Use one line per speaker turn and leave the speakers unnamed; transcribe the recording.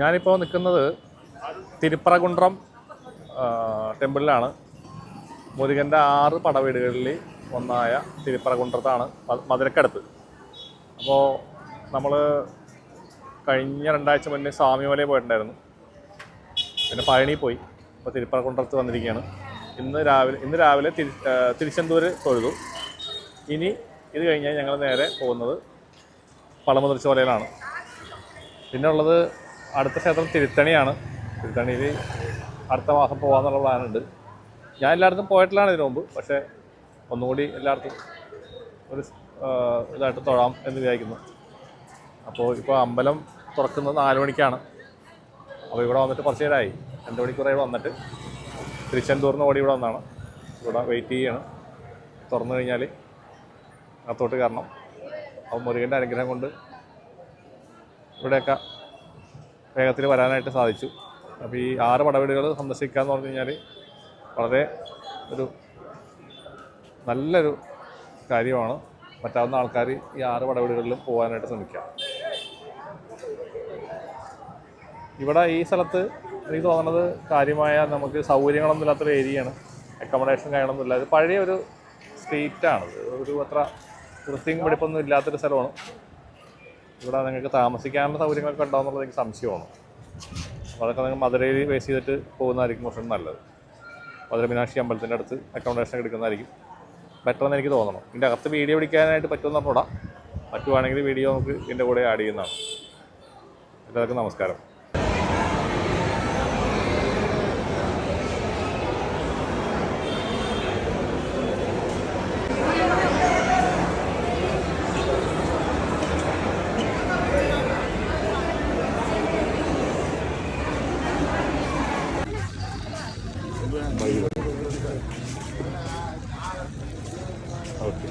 ഞാനിപ്പോൾ നിൽക്കുന്നത് തിരുപ്പറകുണ്ട്രം ടെമ്പിളിലാണ്. മുരുകന്റെ ആറ് പടവീടുകളിൽ ഒന്നായ തിരുപ്പറകുണ്ട്രത്താണ് മധുരക്കടുത്ത് അപ്പോൾ നമ്മൾ കഴിഞ്ഞ രണ്ടാഴ്ച മുന്നേ സ്വാമിമലയിൽ പോയിട്ടുണ്ടായിരുന്നു. പിന്നെ പഴനി പോയി. അപ്പോൾ തിരുപ്പറകുണ്ട്രത്ത് വന്നിരിക്കുകയാണ്. ഇന്ന് രാവിലെ ഇന്ന് രാവിലെ തിരി തിരുച്ചെന്തൂര് തൊഴുതു. ഇനി ഇത് കഴിഞ്ഞാൽ ഞങ്ങൾ നേരെ പോകുന്നത് പളമുതിർച്ചോലയിലാണ് പിന്നെ ഉള്ളത് അടുത്ത ക്ഷേത്രം തിരുത്തണിയാണ്. തിരുത്തണിയിൽ അടുത്ത മാസം പോകാമെന്നുള്ള പ്ലാനുണ്ട്. ഞാൻ എല്ലായിടത്തും പോയിട്ടില്ലാണ് ഇതിനു മുമ്പ്. പക്ഷേ ഒന്നുകൂടി എല്ലായിടത്തും ഒരു ഇതായിട്ട് തൊഴാം എന്ന് വിചാരിക്കുന്നു. അപ്പോൾ ഇപ്പോൾ അമ്പലം തുറക്കുന്നത് നാല് മണിക്കാണ്. അപ്പോൾ ഇവിടെ വന്നിട്ട് കുറച്ച് നേരമായി. രണ്ട് മണിക്കൂറായി വന്നിട്ട്. തിരുച്ചെന്തൂർന്ന് ഓടി ഇവിടെ വന്നാണ്. ഇവിടെ വെയിറ്റ് ചെയ്യണം. തുറന്നു കഴിഞ്ഞാൽ അകത്തോട്ട് കയറണം. അപ്പോൾ മുരുകന്റെ അനുഗ്രഹം കൊണ്ട് ഇവിടെയൊക്കെ വേഗത്തിൽ വരാനായിട്ട് സാധിച്ചു. അപ്പോൾ ഈ ആറ് പടവീടുകൾ സന്ദർശിക്കുക എന്ന് പറഞ്ഞു കഴിഞ്ഞാൽ വളരെ ഒരു നല്ലൊരു കാര്യമാണ്. പറ്റാവുന്ന ആൾക്കാർ ഈ ആറ് പടവീടുകളിലും പോകാനായിട്ട് ശ്രമിക്കുക ഇവിടെ ഈ സ്ഥലത്ത് എനിക്ക് തോന്നുന്നത് കാര്യമായ നമുക്ക് സൗകര്യങ്ങളൊന്നും ഇല്ലാത്തൊരു ഏരിയയാണ്. അക്കോമഡേഷൻ കാര്യങ്ങളൊന്നും ഇല്ല ഇത് പഴയ ഒരു സ്ട്രീറ്റാണ് ഒരു അത്ര വൃത്തിയും പിടിപ്പൊന്നും ഇല്ലാത്തൊരു സ്ഥലമാണ്. ഇവിടെ നിങ്ങൾക്ക് താമസിക്കാനുള്ള സൗകര്യങ്ങളൊക്കെ ഉണ്ടാവുന്നുള്ളത് എനിക്ക് സംശയമാണ്. അതൊക്കെ നിങ്ങൾ മധുരയിൽ ബേസ് ചെയ്തിട്ട് പോകുന്നതായിരിക്കും കുറച്ചും നല്ലത്. മധുര മീനാക്ഷി അമ്പലത്തിന്റെ അടുത്ത് അക്കോമഡേഷൻ എടുക്കുന്നതായിരിക്കും. ബെറ്റർ എന്ന് എനിക്ക് തോന്നണം. ഇതിന്റെ അകത്ത് വീഡിയോ പിടിക്കാനായിട്ട് പറ്റുമെന്ന് പറഞ്ഞൂടാ പറ്റുവാണെങ്കിൽ വീഡിയോ നമുക്ക് ഇതിന്റെ കൂടെ ആഡ് ചെയ്യുന്നതാണ്. എല്ലാവർക്കും നമസ്കാരം. ఓకే